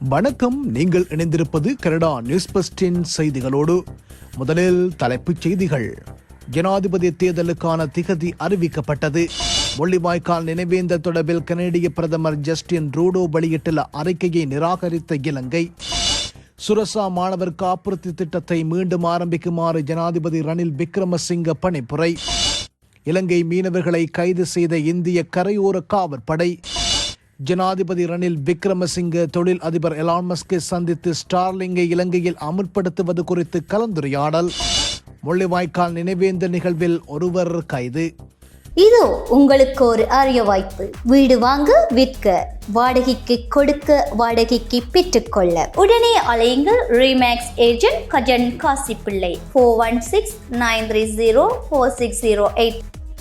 வணக்கம். நீங்கள் இணைந்திருப்பது கனடா நியூஸ் பஸ்டின் செய்திகளோடு. முதலில் தலைப்புச் செய்திகள். ஜனாதிபதி தேர்தலுக்கான திகதி அறிவிக்கப்பட்டது. முள்ளிவாய்க்கால் நினைவேந்தல் தொடர்பில் கனேடிய பிரதமர் ஜஸ்டின் ரூடோ வெளியிட்டுள்ள அறிக்கையை நிராகரித்த இலங்கை. சுரசா மாணவர் காப்புறுதி திட்டத்தை மீண்டும் ஆரம்பிக்குமாறு ஜனாதிபதி ரணில் விக்ரமசிங்க பணிப்புரை. இலங்கை மீனவர்களை கைது செய்த இந்திய கரையோர காவற்படை. ஜனாதிபதி ரணில் விக்ரமசிங்க தொழில் அதிபர் எலான் மஸ்கை சந்தித்து ஸ்டார்லிங்கை இலங்கையில் அமுல்படுத்துவது குறித்து கலந்துரையாடல். முள்ளிவாய்க்கால் நினைவேந்த நிகழ்வில் ஒருவர் கைது. இதோ உங்களுக்கு ஒரு அரிய வாய்ப்பு. வீடு வாங்க விற்க வாடகைக்கு கொடுக்க வாடகைக்கு பெற்றுக்கொள்ள. உடனே அலையுங்கள். Remax agent Gajan Kasippillai. Four one six nine three zero four six zero eight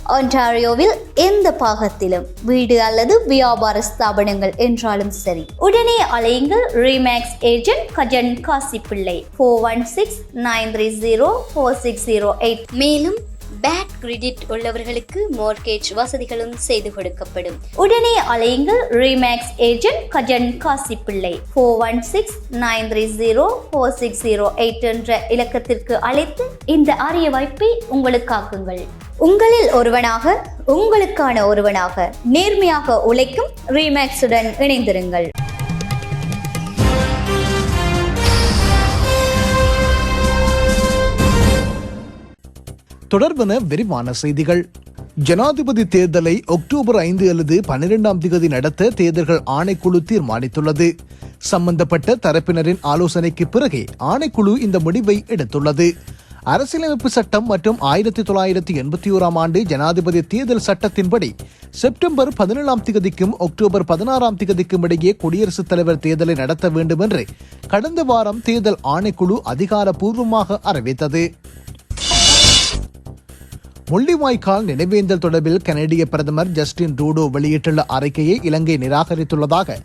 ஒன்டாரியோவில் எந்த பாகத்திலும் வீடு அல்லது வியாபார ஸ்தாபனங்கள் என்றாலும் சரி. உடனே அலையுங்கள். Remax agent Gajan Kasippillai. Four one six nine three zero four six zero eight மேலும் பேட் கிரெடிட் உள்ளவர்களுக்கு மோர்கேஜ் வசதிகளும் செய்து கொடுக்கப்படும். உடனே அலையுங்கள். Remax agent Gajan Kasippillai. Four one six nine three zero four six zero eight என்ற இலக்கத்திற்கு அழைத்து இந்த அரிய வாய்ப்பை உங்களுக்காக்குங்கள். உங்களில் ஒருவனாக உங்களுக்கான ஒருவனாக நேர்மையாக உழைக்கும் ரீமேக்ஸுடன் இணைந்திருங்கள். தொடர்பென விரிவான செய்திகள். ஜனாதிபதி தேர்தலை அக்டோபர் ஐந்து அல்லது பன்னிரெண்டாம் தேதி நடத்த தேர்தல்கள் ஆணைக்குழு தீர்மானித்துள்ளது. சம்பந்தப்பட்ட தரப்பினரின் ஆலோசனைக்கு பிறகே ஆணைக்குழு இந்த முடிவை எடுத்துள்ளது. அரசியலமைப்பு சட்டம் மற்றும் ஆயிரத்தி தொள்ளாயிரத்தி எண்பத்தி ஓராம் ஆண்டு ஜனாதிபதி தேர்தல் சட்டத்தின்படி செப்டம்பர் பதினேழாம் திகதிக்கும் அக்டோபர் பதினாறாம் திகதிக்கும் இடையே குடியரசுத் தலைவர் தேர்தலை நடத்த வேண்டும் என்று கடந்த வாரம் தேர்தல் ஆணைக்குழு அதிகாரப்பூர்வமாக அறிவித்தது. முள்ளிவாய்க்கால் நினைவேந்தல் தொடர்பில் கனடிய பிரதமர் ஜஸ்டின் ட்ரூடோ வெளியிட்டுள்ள அறிக்கையை இலங்கை நிராகரித்துள்ளதாக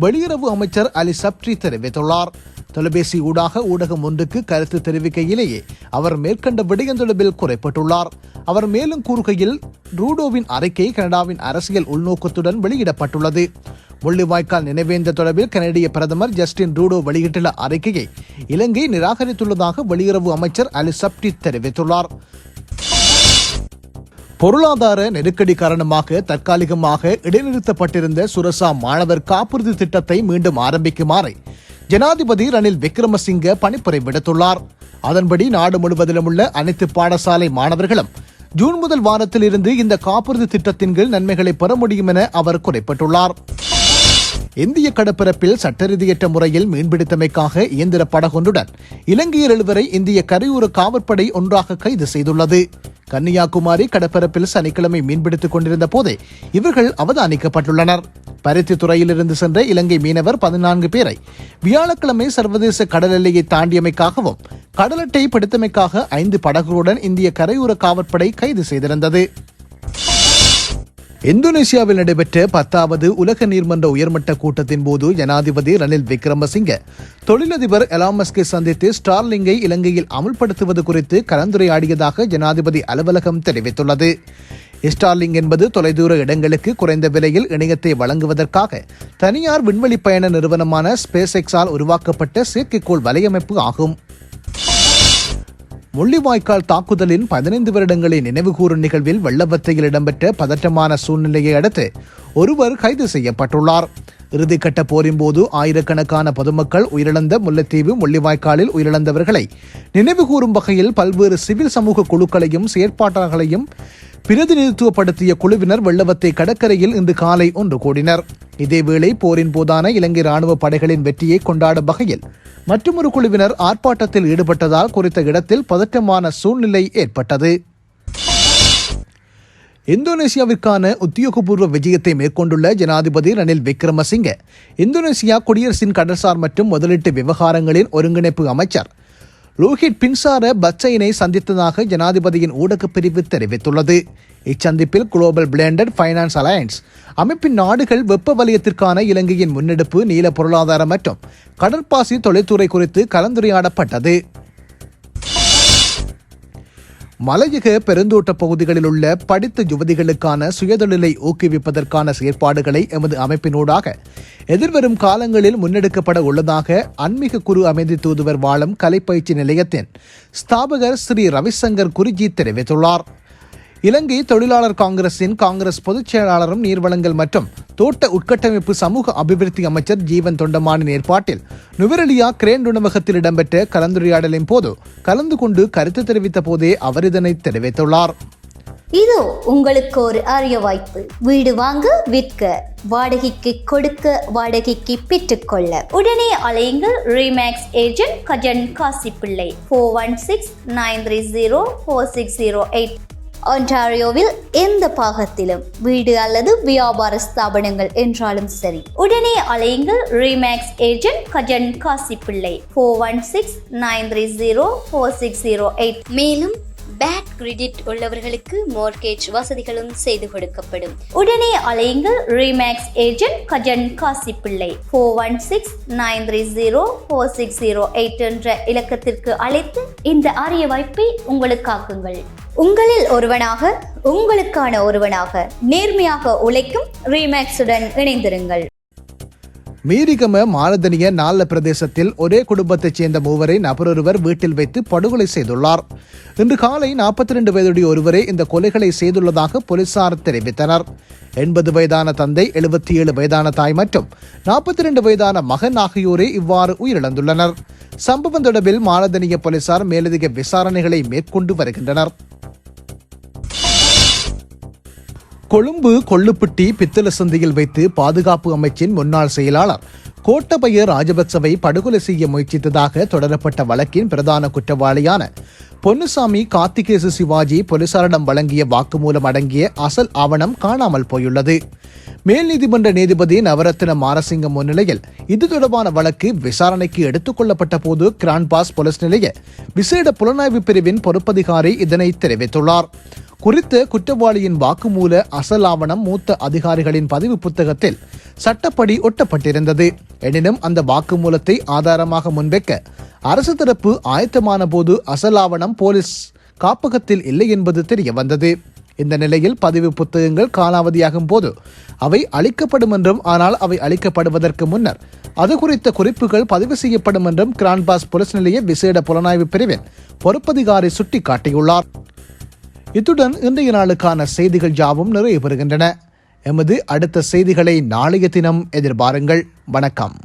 வெளியுறவு அமைச்சர் அலி சப்ரி தெரிவித்துள்ளார். தொலைபேசி ஊடாக ஊடகம் ஒன்றுக்கு கருத்து தெரிவிக்கையிலேயே அவர் மேற்கண்ட விடயம் தொடர்பில் குறைப்பட்டுள்ளார். அவர் மேலும் கூறுகையில் ரூடோவின் அறிக்கை கனடாவின் அரசியல் உள்நோக்கத்துடன் வெளியிடப்பட்டுள்ளது. முள்ளிவாய்க்கால் நினைவேந்த தொடர்பில் கனடிய பிரதமர் ஜஸ்டின் ரூடோ வெளியிட்டுள்ள அறிக்கையை இலங்கை நிராகரித்துள்ளதாக வெளியுறவு அமைச்சர் அலி சப்டி தெரிவித்துள்ளார். பொருளாதார நெருக்கடி காரணமாக தற்காலிகமாக இடைநிறுத்தப்பட்டிருந்த சுரசா மாணவர் காப்புறுதி திட்டத்தை மீண்டும் ஆரம்பிக்குமாறு ஜனாதிபதி ரணில் விக்ரமசிங்க பணிப்புரை விடுத்துள்ளார். அதன்படி நாடு முழுவதிலும் உள்ள அனைத்து பாடசாலை மாணவர்களும் ஜூன் முதல் வாரத்தில் இருந்து இந்த காப்புறுதி திட்டத்தின் கீழ் நன்மைகளை பெற முடியும் என அவர் குறிப்பிட்டுள்ளார். இந்திய கடற்பரப்பில் சட்டரீதியற்ற முறையில் மீன்பிடித்தமைக்காக இயந்திர படகொன்றுடன் இலங்கையர் எழுவரை இந்திய கரையோர காவற்படை ஒன்றாக கைது செய்துள்ளது. கன்னியாகுமரி கடற்பரப்பில் சனிக்கிழமை மீன்பிடித்துக் கொண்டிருந்த போதே இவர்கள் அவதானிக்கப்பட்டுள்ளனர். பருத்தி துறையிலிருந்து சென்ற இலங்கை மீனவர் பதினான்கு பேரை வியாழக்கிழமை சர்வதேச கடல் எல்லையை தாண்டியமைக்காகவும் கடலட்டை பிடித்தமைக்காக ஐந்து படகுகளுடன் இந்திய கரையோர காவற்படை கைது செய்திருந்தது. இந்தோனேசியாவில் நடைபெற்ற பத்தாவது உலக நீர்மன்ற உயர்மட்ட கூட்டத்தின் போது ஜனாதிபதி ரணில் விக்ரமசிங்க தொழிலதிபர் எலாமஸ்கை சந்தித்து ஸ்டார்லிங்கை இலங்கையில் அமுல்படுத்துவது குறித்து கலந்துரையாடியதாக ஜனாதிபதி அலுவலகம் தெரிவித்துள்ளது. ஸ்டார்லிங் என்பது தொலைதூர இடங்களுக்கு குறைந்த விலையில் இணையத்தை வழங்குவதற்காக தனியார் விண்வெளி பயண நிறுவனமான ஸ்பேஸ் எக்ஸால் உருவாக்கப்பட்ட செயற்கைக்கோள் வலையமைப்பு ஆகும். முள்ளிவாய்க்கால் தாக்குதலின் பதினைந்து வருடங்களை நினைவுகூரும் நிகழ்வில் வெள்ளவத்தையில் இடம்பெற்ற பதற்றமான சூழ்நிலையை அடுத்து ஒருவர் கைது செய்யப்பட்டுள்ளார். இறுதிக்கட்ட போரின் போது ஆயிரக்கணக்கான பொதுமக்கள் உயிரிழந்த முல்லைத்தீவு முள்ளிவாய்க்காலில் உயிரிழந்தவர்களை நினைவுகூரும் வகையில் பல்வேறு சிவில் சமூக குழுக்களையும் செயற்பாட்டாளர்களையும் பிரதிநிதித்துவப்படுத்திய குழுவினர் வெள்ளவத்தை கடற்கரையில் இன்று காலை ஒன்று கூடினர். இதேவேளை போரின் போதான இலங்கை ராணுவ படைகளின் வெற்றியை கொண்டாடும் வகையில் மற்றொரு குழுவினர் ஆர்ப்பாட்டத்தில் ஈடுபட்டதால் குறித்த இடத்தில் பதற்றமான சூழ்நிலை ஏற்பட்டது. இந்தோனேசியாவிற்கான உத்தியோகபூர்வ விஜயத்தை மேற்கொண்டுள்ள ஜனாதிபதி ரணில் விக்ரமசிங்க இந்தோனேசியா குடியரசின் கடல்சார் மற்றும் முதலீட்டு விவகாரங்களின் ஒருங்கிணைப்பு அமைச்சர் ரோஹித் பின்சார பச்சையினை சந்தித்ததாக ஜனாதிபதியின் ஊடகப் பிரிவு தெரிவித்துள்ளது. இச்சந்திப்பில் குளோபல் பிளேண்டட் ஃபைனான்ஸ் அலையன்ஸ் அமைப்பின் நாடுகள் வெப்ப வலயத்திற்கான இலங்கையின் முன்னெடுப்பு நீல பொருளாதாரம் மற்றும் கடற்பாசி தொழில்துறை குறித்து கலந்துரையாடப்பட்டது. மலையக பெருந்தோட்ட பகுதிகளில் உள்ள படித்த யுவதிகளுக்கான சுயதொழிலை ஊக்குவிப்பதற்கான செயற்பாடுகளை எமது அமைப்பினூடாக எதிர்வரும் காலங்களில் முன்னெடுக்கப்பட உள்ளதாக அன்மிக குரு அமைதி தூதுவர் வாழும் கலைப்பயிற்சி நிலையத்தின் ஸ்தாபகர் ஸ்ரீ ரவிசங்கர் குருஜி தெரிவித்துள்ளார். இலங்கை தொழிலாளர் காங்கிரசின் காங்கிரஸ் பொதுச் செயலாளரும் நீர்வளங்கள் மற்றும் தோட்ட உட்கட்டமைப்பு சமூக அபிவிருத்தி அமைச்சர் ஜீவன் தொண்டமானின் ஏற்பாட்டில் நுவரெலியா கிரேன் உணவகத்தில் இடம்பெற்ற கலந்துரையாடலின் போது கலந்து கொண்டு கருத்து தெரிவித்த போதே அவர் இதனை தெரிவித்துள்ளார். இதோ உங்களுக்கு ஒரு அரிய வாய்ப்பு. வீடு வாங்க விற்க வாடகைக்கு கொடுக்க வாடகைக்கு பெற்றுக்கொள்ள. உடனே அலையுங்கள். Remax agent Gajan Kasippillai. Four one six nine three zero four six zero eight ஒன்டாரியோவில் எந்த பாகத்திலும் வீடு அல்லது வியாபார ஸ்தாபனங்கள் என்றாலும் சரி. உடனே அலையுங்கள். Remax agent Gajan Kasippillai. Four one six nine three zero four six zero eight மேலும் பேட் கிரெடிட் உள்ளவர்களுக்கு மோர்கேஜ் வசதிகளும் செய்து கொடுக்கப்படும். உடனே அலையுங்கள். Remax agent Gajan Kasippillai. Four one six nine three zero four six zero eight என்ற இலக்கத்திற்கு அழைத்து இந்த அரிய வாய்ப்பை உங்களுக்காக்குங்கள். உங்களில் ஒருவனாக உங்களுக்கான ஒருவனாக நேர்மையாக உழைக்கும் ரீமேக்ஸுடன் இணைந்திருங்கள். மீரிகம மாலதனிய நால பிரதேசத்தில் ஒரே குடும்பத்தைச் சேர்ந்த மூவரை நபரொருவர் வீட்டில் வைத்து படுகொலை செய்துள்ளார். இன்று காலை நாற்பத்தி ரெண்டு வயதுடைய ஒருவரே இந்த கொலைகளை செய்துள்ளதாக போலீசார் தெரிவித்தனர். எண்பது வயதான தந்தை எழுபத்தி ஏழு வயதான தாய் மற்றும் நாற்பத்தி ரெண்டு வயதான மகன் ஆகியோரே இவ்வாறு உயிரிழந்துள்ளனர். சம்பவம் தொடர்பில் மாலதனிய போலீசார் மேலதிக விசாரணைகளை மேற்கொண்டு வருகின்றனர். கொழும்பு கொள்ளுப்பட்டி பித்தள சந்தையில் வைத்து பாதுகாப்பு அமைச்சின் முன்னாள் செயலாளர் கோட்டபய ராஜபக்சவை படுகொலை செய்ய முயற்சித்ததாக தொடரப்பட்ட வழக்கின் பிரதான குற்றவாளியான பொன்னுசாமி கார்த்திகேசு சிவாஜி போலீசாரிடம் வழங்கிய வாக்குமூலம் அடங்கிய அசல் ஆவணம் காணாமல் போயுள்ளது. மேல் நீதிமன்ற நீதிபதி நவரத்ன மாரசிங்கம் முன்னிலையில் இது தொடர்பான வழக்கு விசாரணைக்கு எடுத்துக் கொள்ளப்பட்ட போது கிரான்பாஸ் போலீஸ் நிலைய விசேட புலனாய்வு பிரிவின் பொறுப்பதிகாரி இதனை தெரிவித்துள்ளார். குறித்த குற்றவாளியின் வாக்குமூல அசல் ஆவணம் மூத்த அதிகாரிகளின் பதிவு புத்தகத்தில் சட்டப்படி ஒட்டப்பட்டிருந்தது. எனினும் அந்த வாக்குமூலத்தை ஆதாரமாக முன்வைக்க அரசு தரப்பு ஆயத்தமான போது அசல் ஆவணம் போலீஸ் காப்பகத்தில் இல்லை என்பது தெரிய வந்தது இந்த நிலையில் பதிவு புத்தகங்கள் காலாவதியாகும் போது அவை அளிக்கப்படும் என்றும் ஆனால் அவை அளிக்கப்படுவதற்கு முன்னர் அது குறித்த குறிப்புகள் பதிவு செய்யப்படும் என்றும் கிரான்பாஸ் போலீஸ் நிலைய விசேட புலனாய்வு பிரிவின் பொறுப்பதிகாரி சுட்டிக்காட்டியுள்ளார். இத்துடன் இன்றைய நாளுக்கான செய்திகள் யாவும் நிறைவு பெறுகின்றன. எமது அடுத்த செய்திகளை நாளைய தினம் எதிர்பாருங்கள். வணக்கம்.